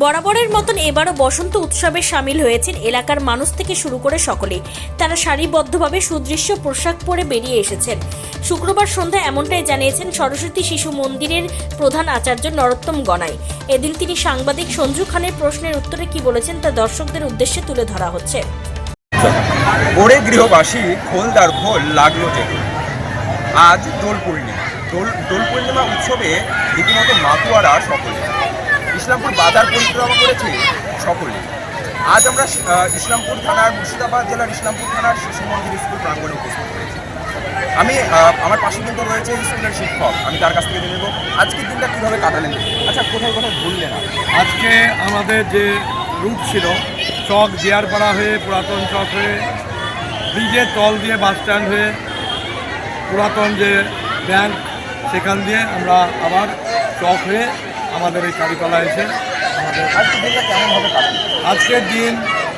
বরাবরের মতন এবারও বসন্ত উৎসবে সামিল হয়েছেন এলাকার মানুষ থেকে শুরু করে সকলে। তারা সারিবদ্ধভাবে সুদৃশ্য পোশাক পরে বেরিয়ে এসেছেন। শুক্রবার সন্ধ্যায় এমনটাই জানিয়েছেন সরস্বতী শিশু মন্দিরের প্রধান আচার্য নরোত্তম গনাই। এদিন তিনি সাংবাদিক সঞ্জু খানের প্রশ্নের উত্তরে কি বলেছেন তা দর্শকদের উদ্দেশ্যে তুলে ধরা হচ্ছে। ওরে গৃহবাসী খোল, লাগল আজ দোল পূর্ণিমা। দোল দোল পূর্ণিমা উৎসবে রীতিমতো মাতুয়ারা সকলে। ইসলামপুর বাজার পরিক্রমা করেছে সকলে। আজ আমরা ইসলামপুর থানার মুর্শিদাবাদ জেলার ইসলামপুর থানার শিশু মন্দির স্কুল প্রাঙ্গণে উপস্থিত হয়েছি। আমি আমার পাশে কিন্তু রয়েছে স্কুলের শিক্ষক। আমি তার কাছ থেকে জেনে নেব আজকের দিনটা কীভাবে কাটালেন। আচ্ছা কোথায় কোথায় ভুললেন আজকে আমাদের যে রুট ছিল, চক জিয়ারপাড়া হয়ে, পুরাতন চক হয়ে ব্রিজের তল দিয়ে বাস স্ট্যান্ড হয়ে, পুরাতন যে ব্যাংক, সেখান দিয়ে আমরা আবার চক হয়ে আমাদের এই কালীতলা এসে আমাদের আজকের দিন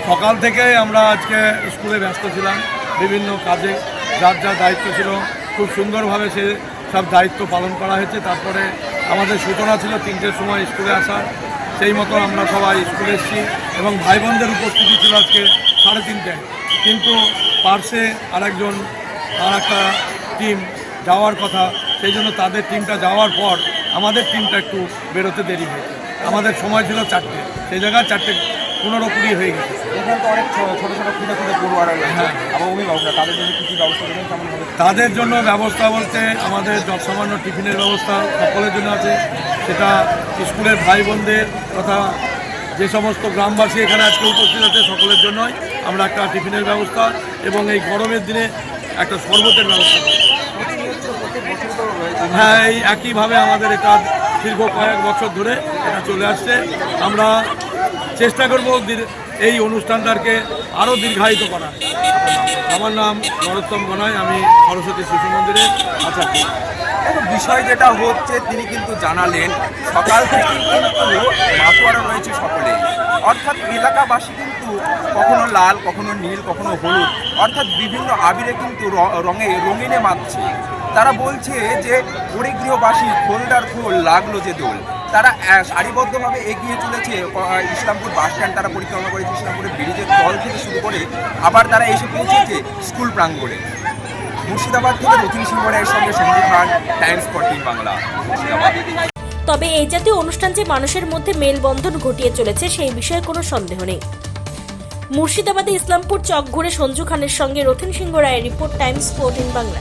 সকাল থেকে আমরা আজকে স্কুলে ব্যস্ত ছিলাম, বিভিন্ন কাজে যার যার দায়িত্ব ছিল, খুব সুন্দরভাবে সে সব দায়িত্ব পালন করা হয়েছে। তারপরে আমাদের সূচনা ছিল তিনটের সময় স্কুলে আসার, সেই মতো আমরা সবাই স্কুলে এসেছি এবং ভাই বোনদের উপস্থিতি ছিল আজকে সাড়ে তিনটায় কিন্তু পার্শ্বে আরেকজন আর একটা টিম যাওয়ার কথা, সেই জন্য তাদের টিমটা যাওয়ার পর আমাদের টিমটা একটু বেরোতে দেরি হয়েছে। আমাদের সময় ছিল চারটে। সেই জায়গায় চারটে পনেরো কুড়ি হয়ে গেছে। এখানে তো অনেক ছো- ছোট ছোট ক্ষুদে ক্ষুদে পড়ুয়ারা হ্যাঁ। অভিভাবকরা তাদের জন্য কী কী ব্যবস্থা দেবেন কেমন হবে? তাদের জন্য ব্যবস্থা বলতে আমাদের সামান্য টিফিনের ব্যবস্থা সকলের জন্য আছে। সেটা স্কুলের ভাই বোনদের তথা যে সমস্ত গ্রামবাসী এখানে আজকে উপস্থিত আছে সকলের জন্যই আমরা একটা টিফিনের ব্যবস্থা এবং এই গরমের দিনে একটা শরবতের ব্যবস্থা করি। এই একইভাবে আমাদের এটা দীর্ঘ কয়েক বছর ধরে এটা চলে আসছে। আমরা চেষ্টা করব এই অনুষ্ঠানটাকে আরও দীর্ঘায়িত করা আমার নাম নরোত্তম গনাই, আমি সরস্বতী শিশু মন্দিরে আচার্য বিষয় যেটা হচ্ছে, তিনি কিন্তু জানালেন, সকাল থেকে কিন্তু মাতোয়ারা রয়েছে সকলে। অর্থাৎ এলাকাবাসী কিন্তু কখনো লাল, কখনো নীল, কখনো হলুদ, অর্থাৎ বিভিন্ন আবিরে কিন্তু রঙে, রঙিনে মাতছে। তারা বলছে যে পরিগৃহবাসী খোলদার খোল লাগল যে দোল। তারা সারিবদ্ধভাবে এগিয়ে চলেছে ইসলামপুর বাস স্ট্যান্ড তারা পরিক্রমা করেছে, ইসলামপুরের ব্রিজের তল থেকে শুরু করে আবার তারা এসে পৌঁছেছে স্কুল প্রাঙ্গণে। মুর্শিদাবাদ থেকে রতিন সিংহ রায়ের সঙ্গে সঞ্জু খান টাইমস ফোরটিন বাংলা, মুর্শিদাবাদ। তবে এই জাতীয় অনুষ্ঠান যে মানুষের মধ্যে মেলবন্ধন ঘটিয়ে চলেছে, সেই বিষয়ে কোনো সন্দেহ নেই। মুর্শিদাবাদে ইসলামপুর চক ঘুরে সঞ্জু খানের সঙ্গে রথিন সিংহ রায়ের রিপোর্ট, টাইমস ফোরটিন বাংলা।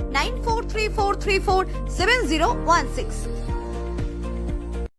9434347016.